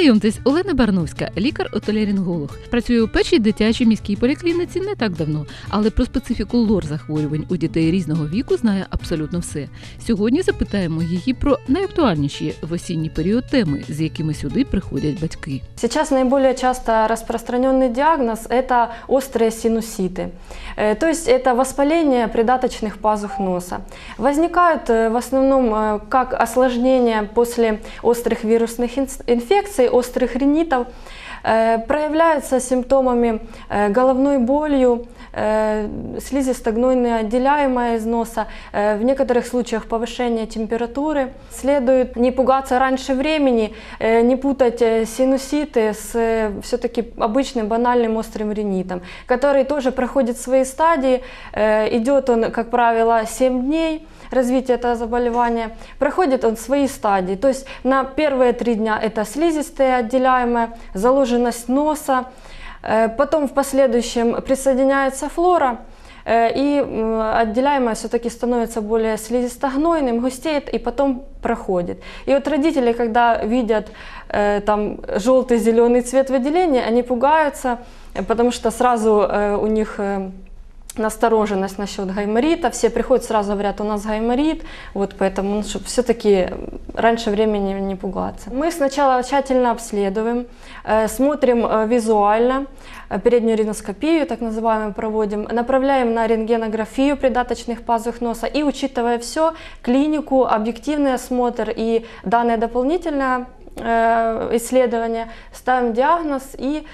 Знайомтесь, Олена Барновська, лікар-отолеринголог. Працює у першій дитячій міській поліклініці не так давно, але про специфіку лор захворювань у дітей різного віку знає абсолютно все. Сьогодні запитаємо її про найактуальніші в осінній період теми, з якими сюди приходять батьки. Сейчас наиболее часто распространенный диагноз – это острые синуситы. Э, То есть это воспаление придаточных пазух носа. Возникают э, в основном э, как осложнения после острых вирусных инс- инфекций, острых ринитов, Э, проявляются симптомами э, головной болью, э, слизисто-гнойное отделяемое из носа, в некоторых случаях повышение температуры. Следует не пугаться раньше времени, не путать синуситы с все-таки обычным банальным острым ринитом, который тоже проходит свои стадии. Идет он, как правило, 7 дней развития этого заболевания. Проходит он свои стадии. То есть на первые три дня это слизистые отделяемые, заложенность носа. Э, Потом в последующем присоединяется флора. э, И отделяемое все-таки становится более слизистогнойным, густеет и потом проходит. И вот родители, когда видят э, там желтый, зеленый цвет выделения, они пугаются, потому что сразу у них настороженность насчет гайморита. Все приходят сразу говорят, у нас гайморит, вот поэтому, ну, чтобы все-таки раньше времени не пугаться. Мы сначала тщательно обследуем, э, смотрим э, визуально, э, переднюю риноскопию, так называемую, проводим, направляем на рентгенографию придаточных пазух носа и, учитывая все, клинику, объективный осмотр и данное дополнительное исследование, ставим диагноз и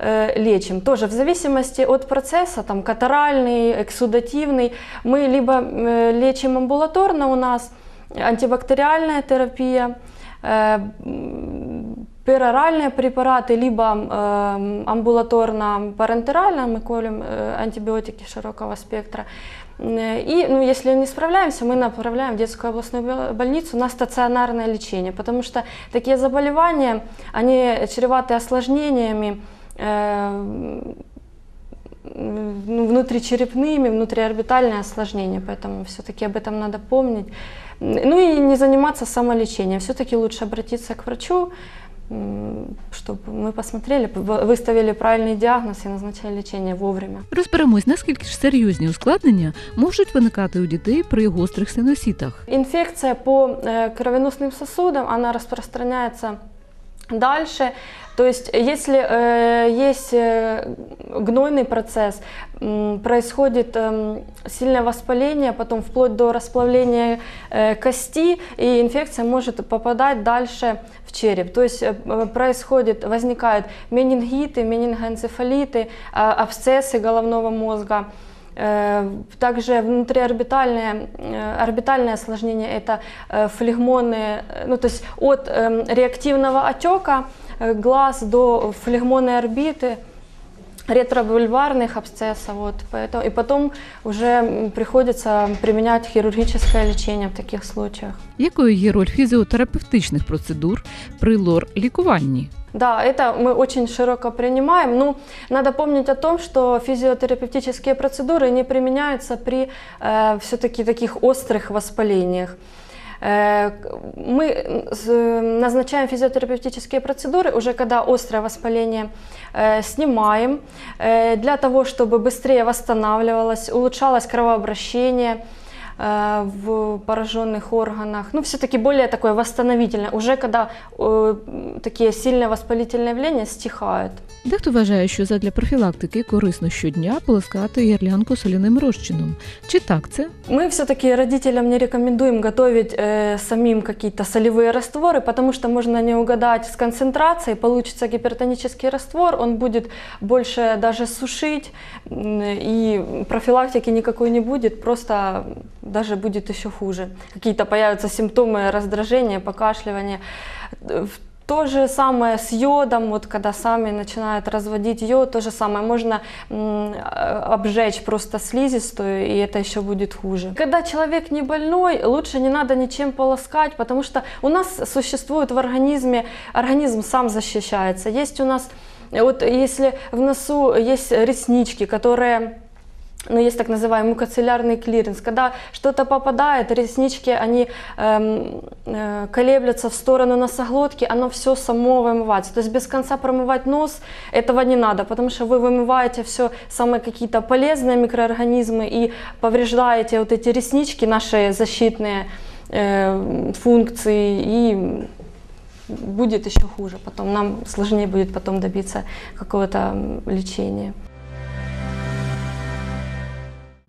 лечим. Тоже в зависимости от процесса, там катаральный, эксудативный, мы либо э, лечим амбулаторно у нас, антибактериальная терапия, э, м, пероральные препараты, либо э, амбулаторно-парентерально, мы колем э, антибиотики широкого спектра. Э, И, ну, если не справляемся, мы направляем в детскую областную бо- больницу на стационарное лечение, потому что такие заболевания, они чреваты осложнениями, э, ну, внутричерепными, внутриорбитальные осложнения, поэтому все-таки об этом надо помнить. Ну и не заниматься самолечением, все-таки лучше обратиться к врачу, чтобы мы посмотрели, в- выставили правильный диагноз и назначили лечение вовремя. Розберемось, наскільки ж серйозні ускладнення можуть виникати у дітей при гострих синусітах. Инфекция по э, кровеносным сосудам, она распространяется дальше. То есть, если э, есть э, гнойный процесс, м, происходит эм, сильное воспаление, потом вплоть до расплавления э, кости, и инфекция может попадать дальше в череп. То есть э, э, происходит, возникают менингиты, менингоэнцефалиты, а- абсцессы головного мозга. Э, Также внутриорбитальное э, орбитальное осложнение это э, флегмоны, э, ну то есть от эм, реактивного отека э, глаз до флегмонной орбиты, ретровульварных абсцессов, вот, поэтому, и потом уже м, приходится применять хирургическое лечение в таких случаях. Якою є роль фізіотерапевтичних процедур при лор-лікуванні? Да, это мы очень широко принимаем. Ну, надо помнить о том, что физиотерапевтические процедуры не применяются при э, все-таки таких острых воспалениях. Э, Мы с- назначаем физиотерапевтические процедуры уже когда острое воспаление э, снимаем, э, для того, чтобы быстрее восстанавливалось, улучшалось кровообращение э, в пораженных органах. Ну, все-таки более такое восстановительное, уже когда э, м, такие сильные воспалительные явления стихают. Дехто вважає, що задля профілактики корисно щодня полоскати гірлянку соляним розчином. Чи так це? Мы все-таки родителям не рекомендуем готовить э, самим какие-то солевые растворы, потому что можно не угадать с концентрацией, получится гипертонический раствор, он будет больше даже сушить, м, и профилактики никакой не будет, просто даже будет еще хуже. Какие-то появятся симптомы раздражения, покашливания. То же самое с йодом, вот когда сами начинают разводить йод, то же самое, можно э, обжечь просто слизистую, и это еще будет хуже. Когда человек не больной, лучше не надо ничем полоскать, потому что у нас существует в организме, организм сам защищается. Есть у нас, вот если в носу есть реснички, которые ну, есть так называемый мукоциллярный клиренс, когда что-то попадает, реснички, они эм, э, колеблются в сторону носоглотки, оно все само вымывается. То есть без конца промывать нос этого не надо, потому что вы вымываете все самые какие-то полезные микроорганизмы и повреждаете вот эти реснички, наши защитные э, функции, и будет еще хуже. Потом нам сложнее будет потом добиться какого-то лечения.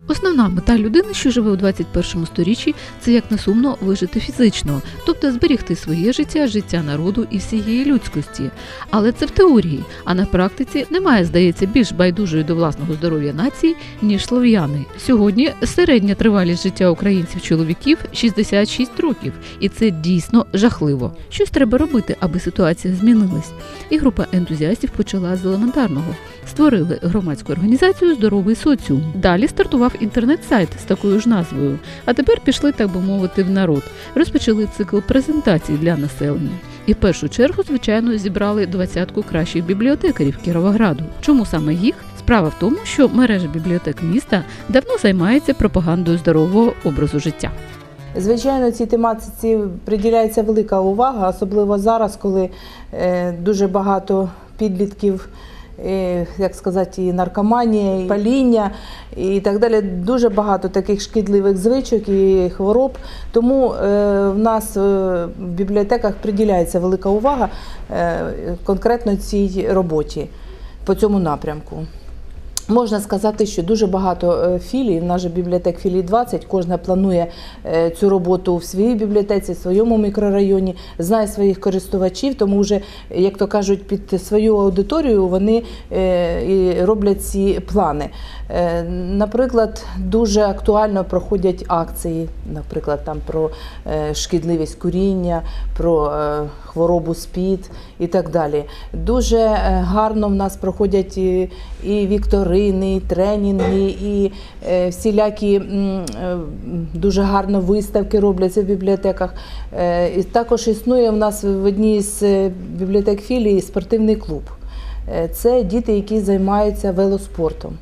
Основна мета людини, що живе у 21 сторіччі, це як не сумно вижити фізично, тобто зберігти своє життя, життя народу і всієї людськості. Але це в теорії, а на практиці немає, здається, більш байдужої до власного здоров'я нації, ніж слов'яни. Сьогодні середня тривалість життя українців-чоловіків 66 років, і це дійсно жахливо. Щось треба робити, аби ситуація змінилась. І група ентузіастів почала з елементарного. Створили громадську організацію Здоровий соціум. Далі стартував інтернет-сайт з такою ж назвою. А тепер пішли, так би мовити, в народ. Розпочали цикл презентацій для населення. І в першу чергу, звичайно, зібрали двадцятку кращих бібліотекарів Кіровограду. Чому саме їх? Справа в тому, що мережа бібліотек міста давно займається пропагандою здорового образу життя. Звичайно, цій тематиці приділяється велика увага, особливо зараз, коли е, дуже багато підлітків, як сказати, і наркоманія, і паління і так далі. Дуже багато таких шкідливих звичок і хвороб. Тому е, в нас е, в бібліотеках приділяється велика увага е, конкретно цій роботі по цьому напрямку. Можна сказати, що дуже багато е, філій, в нас же бібліотек філій 20, кожна планує е, цю роботу в своїй бібліотеці, в своєму мікрорайоні, знає своїх користувачів, тому вже, як то кажуть, під свою аудиторію вони е, роблять ці плани. Наприклад, дуже актуально проходять акції, наприклад, там про шкідливість куріння, про хворобу СПІД і так далі. Дуже гарно в нас проходять і, і вікторини, і тренінги, і е, всілякі е, дуже гарно виставки робляться в бібліотеках. Е, І також існує в нас в одній з бібліотек філії спортивний клуб. Це діти, які займаються велоспортом.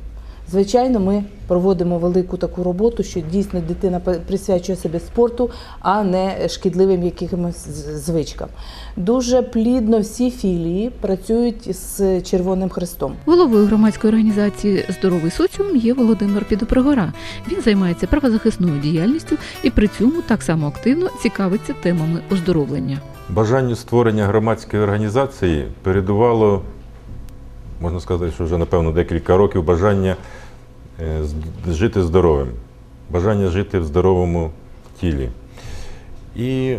Звичайно, ми проводимо велику таку роботу, що дійсно дитина присвячує себе спорту, а не шкідливим якимось звичкам. Дуже плідно всі філії працюють з Червоним Хрестом. Головою громадської організації Здоровий соціум є Володимир Підопригора. Він займається правозахисною діяльністю і при цьому так само активно цікавиться темами оздоровлення. Бажанню створення громадської організації передувало, можна сказати, що вже напевно декілька років бажання жити здоровим, бажання жити в здоровому тілі. І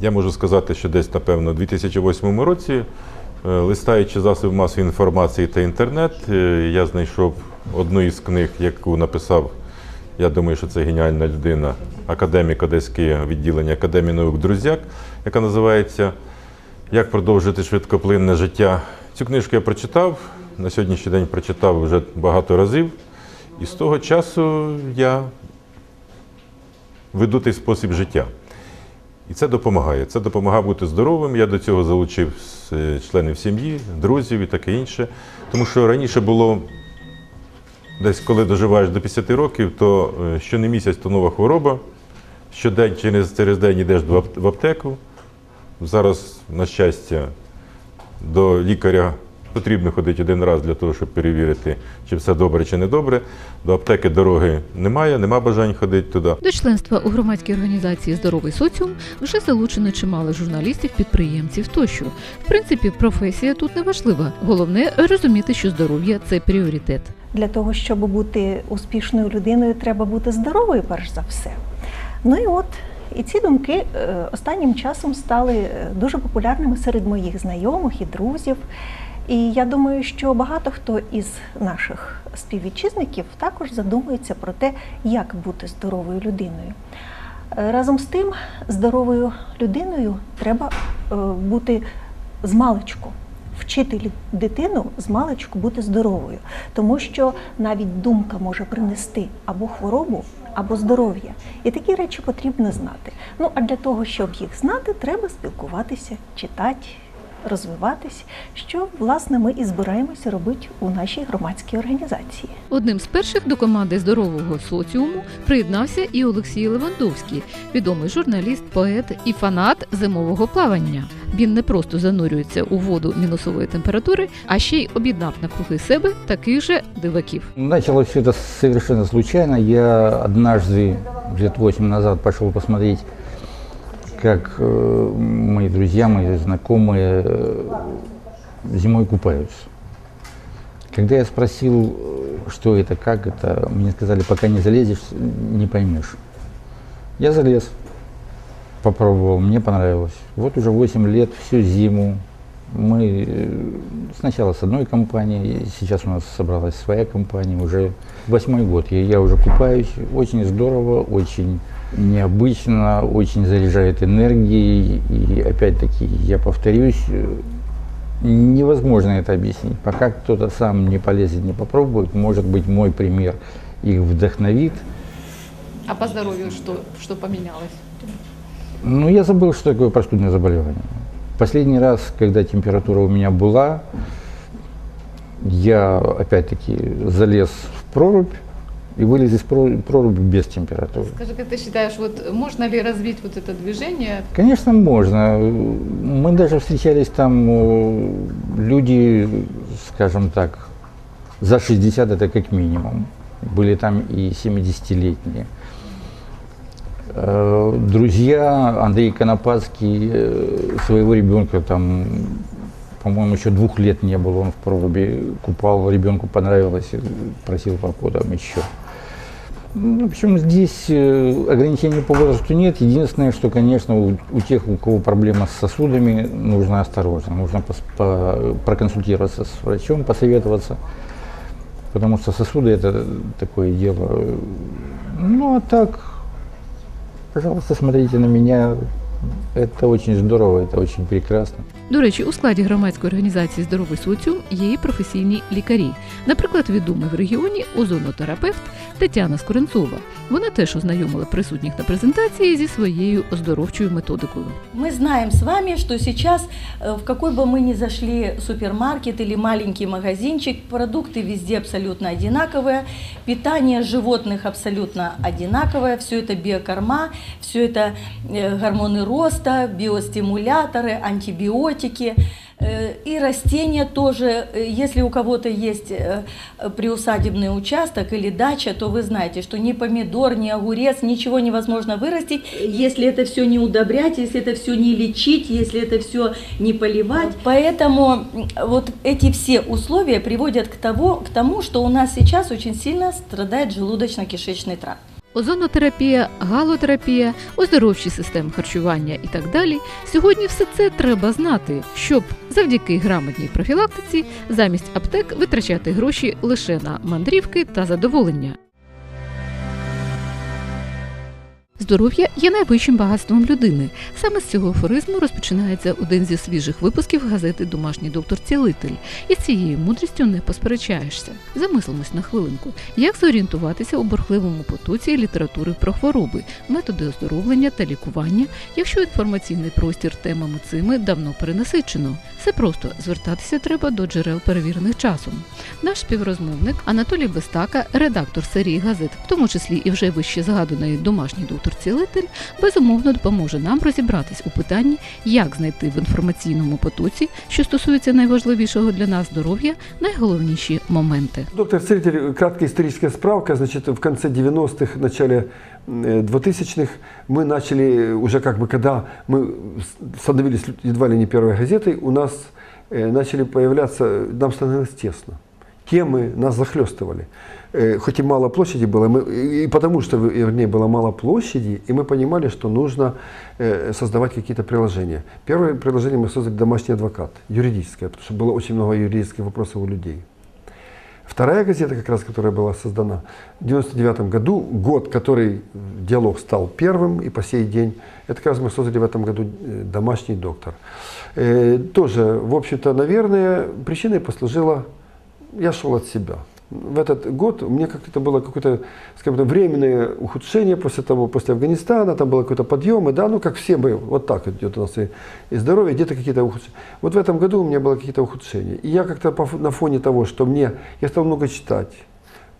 я можу сказати, що десь, напевно, у 2008 році, е, листаючи засоби масової інформації та інтернет, е, я знайшов одну із книг, яку написав, я думаю, що це геніальна людина, академік Одеського відділення Академії наук Друзяк, яка називається Як продовжити швидкоплинне життя. Цю книжку я прочитав, на сьогоднішній день прочитав вже багато разів, і з того часу я веду той спосіб життя. І це допомагає. Це допомагає бути здоровим. Я до цього залучив е, членів сім'ї, друзів і таке інше. Тому що раніше було десь, коли доживаєш до 50 років, то е, щонемісяць то нова хвороба. Щодень через, через день йдеш в аптеку. Зараз, на щастя, до лікаря потрібно ходити один раз для того, щоб перевірити, чи все добре, чи не добре. До аптеки дороги немає, нема бажань ходити туди. До членства у громадській організації Здоровий соціум вже залучено чимало журналістів, підприємців тощо. В принципі, професія тут не важлива. Головне розуміти, що здоров'я це пріоритет. Для того, щоб бути успішною людиною, треба бути здоровою, перш за все. Ну і от і ці думки е, останнім часом стали е, дуже популярними серед моїх знайомих і друзів. І я думаю, що багато хто із наших співвітчизників також задумується про те, як бути здоровою людиною. Е, Разом з тим, здоровою людиною треба е, бути з маличку, вчити дитину з маличку бути здоровою, тому що навіть думка може принести або хворобу, або здоров'я. І такі речі потрібно знати. Ну а для того, щоб їх знати, треба спілкуватися, читати, розвиватись, що власне ми і збираємося робити у нашій громадській організації. Одним з перших до команди здорового соціуму приєднався і Олексій Левандовський, відомий журналіст, поет і фанат зимового плавання. Він не просто занурюється у воду мінусової температури, а ще й об'єднав навкруги себе таких же диваків. Началось все это совершенно случайно. Я однажды, лет восемь назад, пошел посмотреть, как э, мои друзья, мои знакомые э, зимой купаются. Когда я спросил, э, что это, как это, мне сказали, пока не залезешь, не поймешь. Я залез, попробовал, мне понравилось. Вот уже 8 лет, всю зиму. Мы сначала с одной компанией, сейчас у нас собралась своя компания, уже восьмой год. И я уже купаюсь, очень здорово, очень необычно, очень заряжает энергией. И опять-таки, я повторюсь, невозможно это объяснить. Пока кто-то сам не полезет, не попробует, может быть, мой пример их вдохновит. А по здоров'ю що, що помінялось? Ну, я забыл, что такое простудное заболевание. Последний раз, когда температура у меня была, я опять-таки залез в прорубь и вылез из про- проруби без температуры. Скажи, как ты считаешь, вот можно ли развить вот это движение? Конечно, можно. Мы даже встречались там, э, люди, скажем так, за 60 это как минимум. Были там и 70-летние. Э, Друзья, Андрей Конопадский, э, своего ребенка там, по-моему, еще двух лет не было, он в проруби купал, ребенку понравилось, просил папу там еще. Ну, в общем, здесь э, ограничений по возрасту нет. Единственное, что, конечно, у, у тех, у кого проблема с сосудами, нужно осторожно. Нужно по- проконсультироваться с врачом, посоветоваться. Потому что сосуды это такое дело. Ну, а так, пожалуйста, смотрите на меня. Это очень здорово, это очень прекрасно. До речі, у складі громадської організації Здоровий соціум є і професійні лікарі. Наприклад, відомий в регіоні озонотерапевт Тетяна Скоренцова. Вона теж ознайомила присутніх на презентації зі своєю оздоровчою методикою. Мы знаем с вами, что сейчас э, в какой бы мы ни зашли супермаркет или маленький магазинчик, продукты везде абсолютно одинаковые, питание животных абсолютно одинаковое, все это биокорма, все это э, гормоны роста, биостимуляторы, Антибиотики. Э, И растения тоже, Э, если у кого-то есть э, приусадебный участок или дача, то вы знаете, что ни помидор, ни огурец, ничего невозможно вырастить, если это все не удобрять, если это все не лечить, если это все не поливать. Поэтому вот эти все условия приводят к, того, к тому, что у нас сейчас очень сильно страдает желудочно-кишечный тракт. Озонотерапія, галотерапія, оздоровчі системи харчування і так далі. Сьогодні все це треба знати, щоб завдяки грамотній профілактиці замість аптек витрачати гроші лише на мандрівки та задоволення. Здоров'я є найвищим багатством людини. Саме з цього афоризму розпочинається один зі свіжих випусків газети Домашній доктор Цілитель. І з цією мудрістю не посперечаєшся. Замислимось на хвилинку, як зорієнтуватися у бурхливому потоці літератури про хвороби, методи оздоровлення та лікування, якщо інформаційний простір темами цими давно перенасичено. Все просто звертатися треба до джерел перевірених часом. Наш співрозмовник Анатолій Бестака, редактор серії газет, в тому числі і вже вище згаданої домашній доктор Цілитель, безумовно допоможе нам розібратись у питанні, як знайти в інформаційному потоці, що стосується найважливішого для нас здоров'я, найголовніші моменти. Доктор Целитель, краткая историческая справка. Значит, в конце 90-х, начале э, 2000-х мы начали, уже как бы, когда мы с- становились едва ли не первой газетой, у нас э, начали появляться, нам становилось тесно. Темы нас захлестывали. Э, Хоть и мало площади было, мы, и потому что, вернее, было мало площади, и мы понимали, что нужно э, создавать какие-то приложения. Первое приложение мы создали «Домашний адвокат», юридическое, потому что было очень много юридических вопросов у людей. Вторая газета, как раз, которая была создана в 99 году, год, который диалог стал первым, и по сей день, это как раз мы создали в этом году э, «Домашний доктор». Э, Тоже, в общем-то, наверное, причиной послужила, я шел от себя. В этот год у меня как-то было какое-то, скажем временное ухудшение после того, после Афганистана, там было какой-то подъем, да, ну как все мы, вот так идет у нас и, и здоровье, где-то какие-то ухудшения. Вот в этом году у меня было какие-то ухудшения. И я как-то на фоне того, что мне, я стал много читать,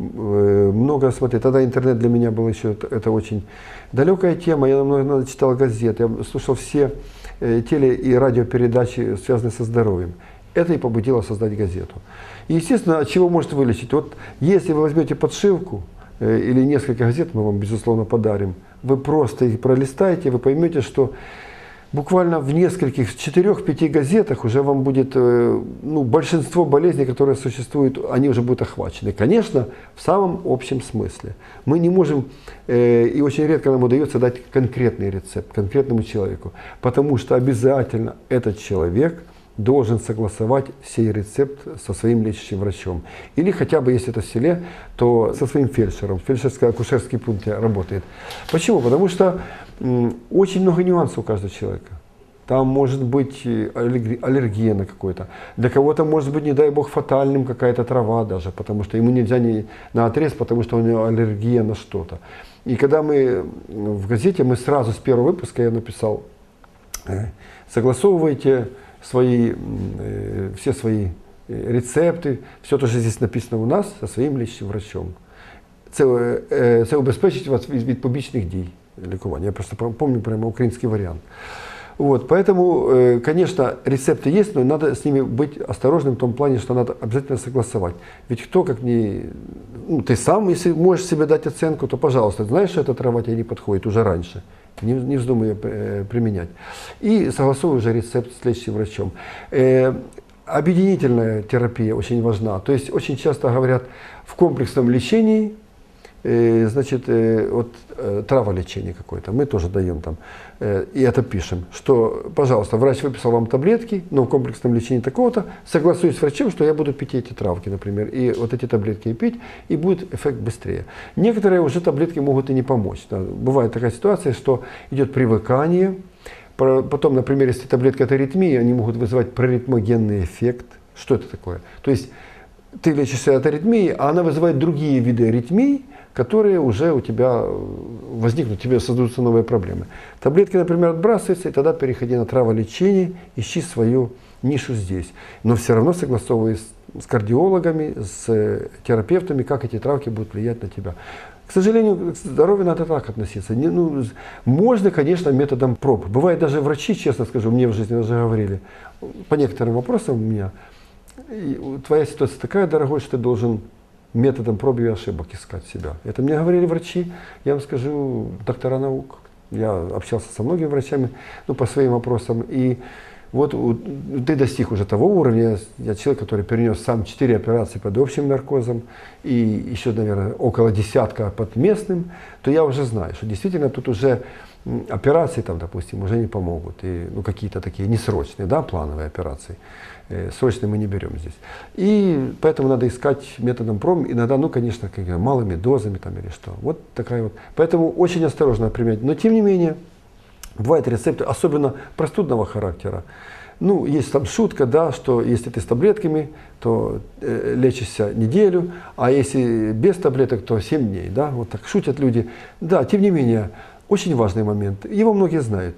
э, много смотреть. Тогда интернет для меня был еще, это, это очень далекая тема. Я много читал газеты, я слушал все э, теле- и радиопередачи, связанные со здоровьем. Это и побудило создать газету. Естественно, от чего может вылечить? Вот если вы возьмете подшивку э, или несколько газет, мы вам, безусловно, подарим, вы просто их пролистаете, вы поймете, что буквально в нескольких, четырех-пяти газетах уже вам будет, э, ну, большинство болезней, которые существуют, они уже будут охвачены. Конечно, в самом общем смысле. Мы не можем, э, и очень редко нам удается дать конкретный рецепт конкретному человеку, потому что обязательно этот человек должен согласовать сей рецепт со своим лечащим врачом. Или хотя бы, если это в селе, то со своим фельдшером. Фельдшерско-акушерский пункт работает. Почему? Потому что очень много нюансов у каждого человека. Там может быть э, аллерги- аллергия на какой-то. Для кого-то может быть, не дай бог, фатальным какая-то трава даже, потому что ему нельзя не на отрез, потому что у него аллергия на что-то. И когда мы в газете, мы сразу с первого выпуска я написал, э, согласовывайте свои, м, э, все свои э, рецепти, все те, що здесь написано у нас, со своїм лічним врачом. Це, е, це убезпечить вас від, від побічних дій лікування. Я просто пам'ятаю прямо український варіант. Вот, поэтому, э, конечно, рецепты есть, но надо с ними быть осторожным в том плане, что надо обязательно согласовать. Ведь кто, как не... Ну, ты сам, если можешь себе дать оценку, то, пожалуйста, знаешь, что эта трава тебе не подходит уже раньше. Не, не вздумай ее э, применять. И согласовывай уже рецепт с лечащим врачом. Э, объединительная терапия очень важна. То есть очень часто говорят в комплексном лечении, э, значит, э, вот э, траволечение какое-то, мы тоже даем там, э, и это пишем, что, пожалуйста, врач выписал вам таблетки, но в комплексном лечении такого-то, согласуюсь с врачом, что я буду пить эти травки, например, и вот эти таблетки пить, и будет эффект быстрее. Некоторые уже таблетки могут и не помочь. Бывает такая ситуация, что идет привыкание, Потом, например, если таблетка от аритмии, они могут вызывать проритмогенный эффект. Что это такое? То есть ты лечишься от аритмии, а она вызывает другие виды аритмий, которые уже у тебя э, возникнут, у тебя создаются новые проблемы. Таблетки, например, отбрасываются, и тогда переходи на траволечение, ищи свою нишу здесь. Но все равно согласовывай с, кардиологами, с э, терапевтами, как эти травки будут влиять на тебя. К сожалению, к здоровью надо так относиться. Не, ну, можно, конечно, методом проб. Бывает даже врачи, честно скажу, мне в жизни даже говорили, по некоторым вопросам у меня, твоя ситуация такая, дорогой, что ты должен методом проб и ошибок искать себя. Это мне говорили врачи, я вам скажу, доктора наук. Я общался со многими врачами ну, по своим вопросам. И вот ты достиг уже того уровня, я человек, который перенес сам 4 операции под общим наркозом и еще, наверное, около десятка под местным, то я уже знаю, что действительно тут уже операции, там, допустим, уже не помогут. И, ну, какие-то такие несрочные, да, плановые операции. Э, Срочные мы не берем здесь. И поэтому надо искать методом проб, иногда, ну, конечно, как я, малыми дозами там или что. Вот такая вот. Поэтому очень осторожно применять. Но тем не менее, Бывают рецепты, особенно простудного характера. Ну, есть там шутка, да, что если ты с таблетками, то э, лечишься неделю, а если без таблеток, то 7 дней, да, вот так шутят люди. Да, тем не менее, очень важный момент, его многие знают.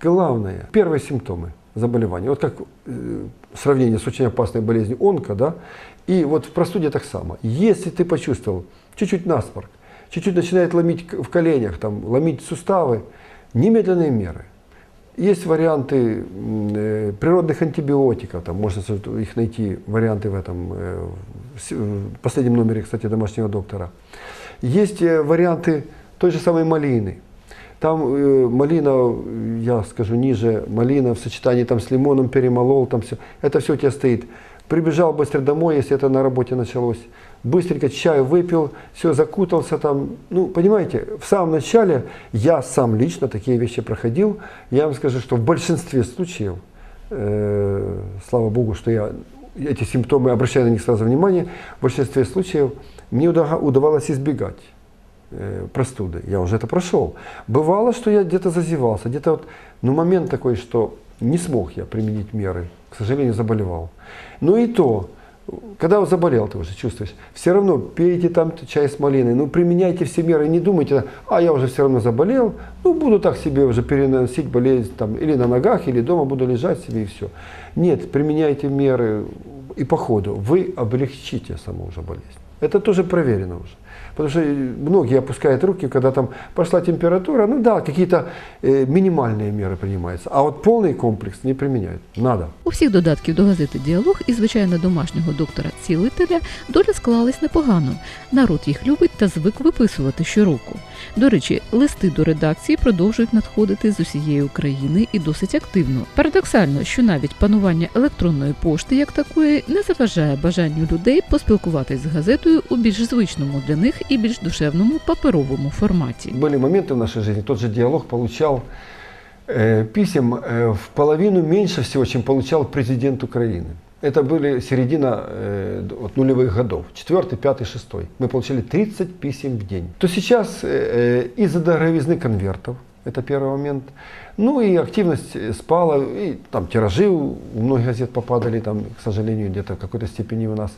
Главное, первые симптомы заболевания. Вот как э, сравнение с очень опасной болезнью онко, да, и вот в простуде так само. Если ты почувствовал чуть-чуть насморк, чуть-чуть начинает ломить в коленях, там, ломить суставы, немедленные меры. Есть варианты э, природных антибиотиков, там можно их найти, варианты в этом э, в последнем номере, кстати, домашнего доктора. Есть э, варианты той же самой малины. Там э, малина, я скажу ниже, малина в сочетании там с лимоном перемолол, там все. Это все у тебя стоит. Прибежал быстро домой, если это на работе началось. Быстренько чаю выпил, все, закутался там. Ну, понимаете, в самом начале я сам лично такие вещи проходил. Я вам скажу, что в большинстве случаев, э, слава богу, что я эти симптомы, обращаю на них сразу внимание, в большинстве случаев мне уда- удавалось избегать э, простуды. Я уже это прошел. Бывало, что я где-то зазевался, где-то вот, ну, момент такой, что не смог я применить меры, к сожалению, заболевал. Но и то, Когда заболел, ты уже чувствуешь, все равно пейте там чай с малиной, ну применяйте все меры, не думайте, а я уже все равно заболел, ну буду так себе уже переносить болезнь там, или на ногах, или дома буду лежать себе и все. Нет, применяйте меры и по ходу вы облегчите саму уже болезнь. Это тоже проверено уже. Потому что многие опускают руки, когда там пошла температура, ну да, какие-то э, минимальные меры принимаются, а вот полный комплекс не применяют. Надо. У всіх додатків до газети Діалог і звичайно домашнього доктора цілителя доля склалась непогано. Народ їх любить та звик виписувати щороку. До речі, листи до редакції продовжують надходити з усієї України і досить активно. Парадоксально, що навіть панування електронної пошти як такої не заважає бажанню людей поспілкуватись з газетою у більш звичному для них і більш душевному паперовому форматі. Были моменты в нашей жизни, тот же диалог получал э, писем э, в половину меньше всего, чем получал президент Украины. Это были середина э, д- вот, нулевых годов, четвертый, пятый, шестой. Мы получали 30 писем в день. То сейчас э, э, из-за дороговизны конвертов, это первый момент, ну и активность э, спала, и там тиражи у у многих газет попадали, там, к сожалению, где-то в какой-то степени у нас.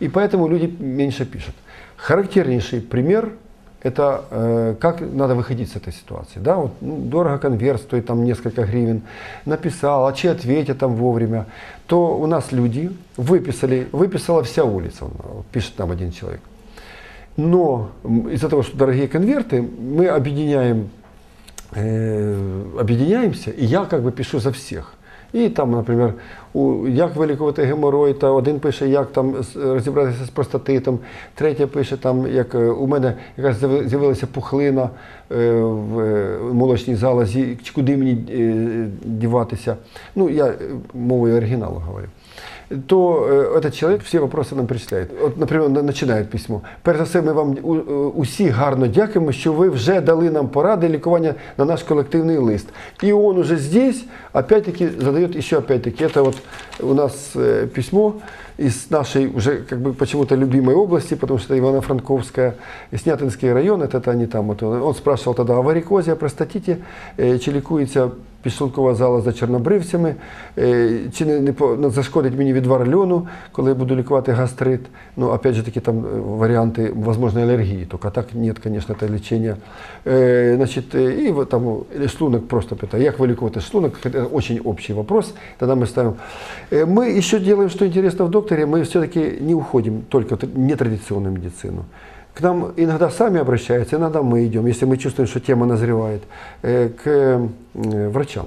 И поэтому люди меньше пишут. Характернейший пример это э, как надо выходить с этой ситуации. Да? Вот, ну, дорого конверт стоит там несколько гривен, написал, а че ответят там вовремя, то у нас люди выписали, выписала вся улица, вот пишет там один человек. Но из-за того, что дорогие конверты, мы объединяем, э, объединяемся, и я как бы пишу за всех. І там, наприклад, як вилікувати геморой, та один пише, як там розібратися з простатитом, третя пише, там, як е, у мене якась з'яви- з'явилася пухлина е, в е, молочній залозі, чи куди мені діватися. Ну, я мовою оригіналу говорю то э, этот человек всі вопроси нам перечисляє. От, наприклад, на- починає письмо. Перш за все, ми вам у- е, усі гарно дякуємо, що ви вже дали нам поради лікування на наш колективний лист. І он уже здесь, опять-таки, задает еще опять-таки. Это вот у нас э, письмо из нашей уже как бы почему-то любимой области, потому что это Ивано-Франковская, и Снятинский район, это, это они там. Вот, он, он спрашивал тогда о варикозе, о простатите, э, чи лікується підшлункова зала за чорнобривцями, е, чи не, не, по- не зашкодить мені відвар льону, коли я буду лікувати гастрит. Ну, опять же таки, там е, варіанти возможной аллергии, только так нет, конечно, это лечение. Е, значит, е, и вот там или шлунок просто питаю, як вылікувати шлунок, это очень общий вопрос, тогда мы ставим. Э, Мы еще делаем, что интересно в докторе, мы все-таки не уходим только в нетрадиционную медицину. К нам иногда сами обращаются, иногда мы идем, если мы чувствуем, что тема назревает, э, к э, врачам.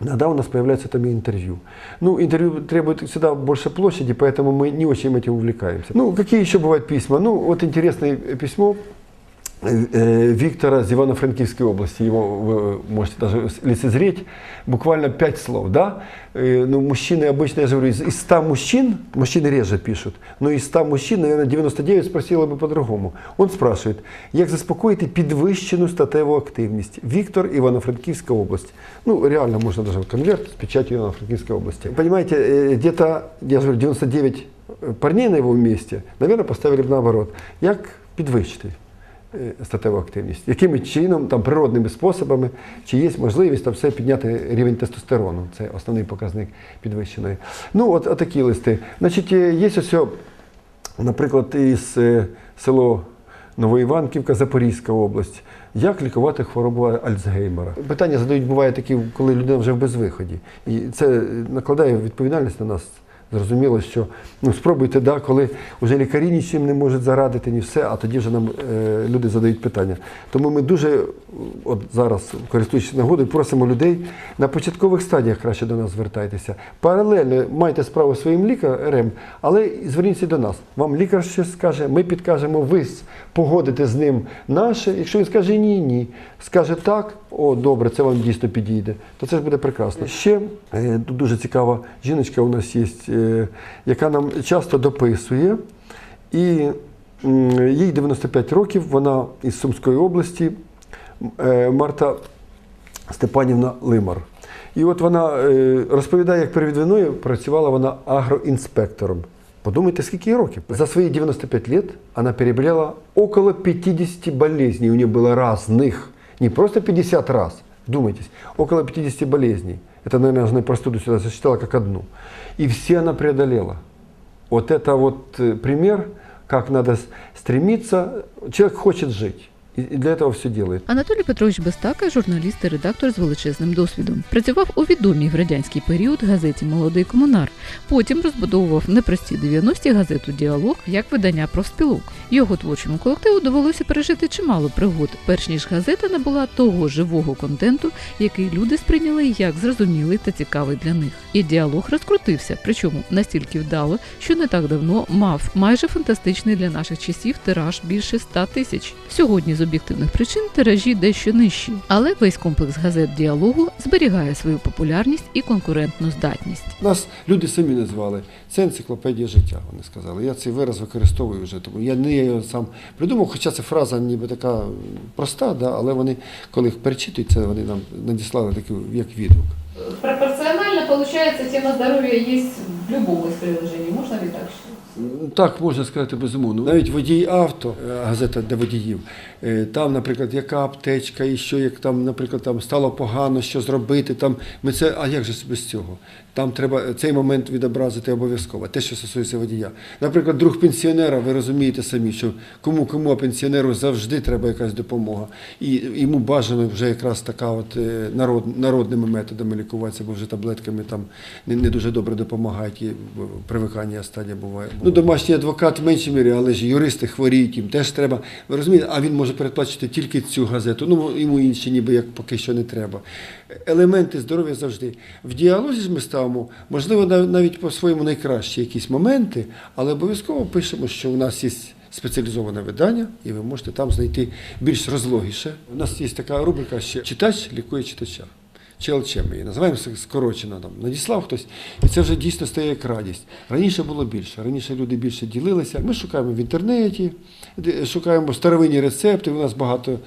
Иногда у нас появляется там и интервью. Ну, интервью требует всегда больше площади, поэтому мы не очень этим увлекаемся. Ну, какие еще бывают письма? Ну, вот интересное письмо э, э, Виктора из Ивано-Франкивской области. Его вы можете даже лицезреть. Буквально пять слов, да? Э, Ну, мужчины обычно, я же говорю, из, из 100 мужчин, мужчины реже пишут, но из 100 мужчин, наверное, 99 спросила бы по-другому. Он спрашивает, як заспокоїти підвищену статеву активність? Віктор, Івано-Франківська область. Ну, реально можно даже конверт с печатью Ивано-Франкивской области. Понимаете, э, где-то, я же говорю, 99 парней на его месте, наверное, поставили бы наоборот. Як підвищити? Е, статеву активність, якими чином, там, природними способами, чи є можливість там все підняти рівень тестостерону. Це основний показник підвищеної. Ну, от, от такі листи. Значить, е, є ось, наприклад, із е, село Новоіванківка, Запорізька область. Як лікувати хворобу Альцгеймера? Питання задають буває такі, коли людина вже в безвиході. І це накладає відповідальність на нас. Зрозуміло, що ну спробуйте, да, коли вже лікарі нічим не можуть зарадити, ні все, а тоді вже нам е, люди задають питання. Тому ми дуже, от зараз, користуючись нагодою, просимо людей на початкових стадіях краще до нас звертайтеся. Паралельно майте справу своїм лікарем, але зверніться до нас. Вам лікар щось скаже, ми підкажемо, ви погодите з ним наше. Якщо він скаже ні, ні, скаже так, о, добре, це вам дійсно підійде, то це ж буде прекрасно. Ще е, дуже цікава жіночка у нас є, е, яка нам часто дописує. І їй 95 років, вона із Сумської області, е, Марта Степанівна Лимар. І от вона розповідає, як перед війною працювала вона агроінспектором. Подумайте, скільки років. За свои 95 лет она переболела около 50 болезней. У нее было разных. Не просто 50 раз. Вдумайтесь, около 50 болезней. Это, наверное, она простуду сюда засчитала как одну. И все она преодолела. Вот это вот э, пример, как надо стремиться. Человек хочет жить. И для этого все делает. Анатолій Петрович Bestака – журналіст і редактор з величезним досвідом. Працював у відомій в радянський період газеті Молодий комунар. Потім розбудовував непрості 90-ті газету Діалог як видання профспілок. Його творчому колективу довелося пережити чимало пригод, перш ніж газета набула того живого контенту, який люди сприйняли як зрозумілий та цікавий для них. І діалог розкрутився, причому настільки вдало, що не так давно мав майже фантастичний для наших часів тираж більше 100 тисяч. Сьогодні з об'єктивних причин тиражі дещо нижчі, але весь комплекс газет діалогу зберігає свою популярність і конкурентну здатність. Нас люди самі назвали. Це енциклопедія життя, вони сказали. Я цей вираз використовую вже, тому я не я його сам придумав, хоча ця фраза ніби така проста, да, але вони, коли їх перечитують, це вони нам надіслали такий як відгук. Пропорционально получается тема здоровья есть в любом из приложений, можно ли так? Так, можна сказати безумовно. Навіть водій авто, е, газета для водіїв, е, там, наприклад, яка аптечка, і що як там, наприклад, там стало погано, що зробити. Там ми це, а як же без цього? Там треба цей момент відобразити обов'язково. Те, що стосується водія. Наприклад, друг пенсіонера, ви розумієте самі, що кому кому, а пенсіонеру завжди треба якась допомога. І йому бажано вже якраз така от е, народ, народними методами лікуватися, бо вже таблетками там не, не дуже добре допомагають, і е, привикання стадія буває. Ну, домашній адвокат в меншій мірі, але ж юристи хворіють, їм теж треба. Ви розумієте, а він може передплачувати тільки цю газету. Ну, йому інші ніби як поки що не треба. Елементи здоров'я завжди. В діалозі ж ми ставимо, можливо, навіть по-своєму найкращі якісь моменти, але обов'язково пишемо, що у нас є спеціалізоване видання, і ви можете там знайти більш розлогіше. У нас є така рубрика ще читач лікує читача. ЧЛЧ ми її називаємо скорочено там. Надіслав хтось, і це вже дійсно стає як радість. Раніше було більше. Раніше люди більше ділилися. Ми шукаємо в інтернеті, шукаємо старовинні рецепти. У нас багато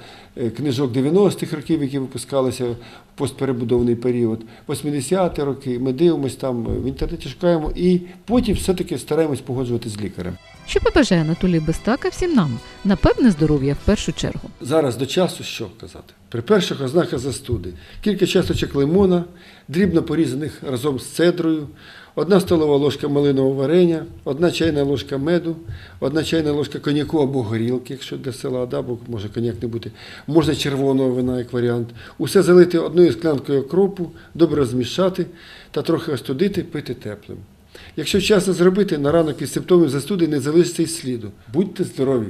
книжок 90-х років, які випускалися в постперебудовний період, 80-ті роки. Ми дивимося там е, в інтернеті, шукаємо і потім все-таки стараємось погоджувати з лікарем. Що побажає Анатолій Bestака всім нам? Напевне, здоров'я в першу чергу. Зараз до часу що казати? При перших ознаках застуди, кілька часточок лимона, дрібно порізаних разом з цедрою, одна столова ложка малинового варення, одна чайна ложка меду, одна чайна ложка коньяку або горілки, якщо для села, да, бо може коньяк не бути, можна червоного вина як варіант. Усе залити одною склянкою окропу, добре розмішати та трохи остудити, пити теплим. Якщо вчасно зробити, на ранок від симптомів застуди не залишиться й сліду. Будьте здорові!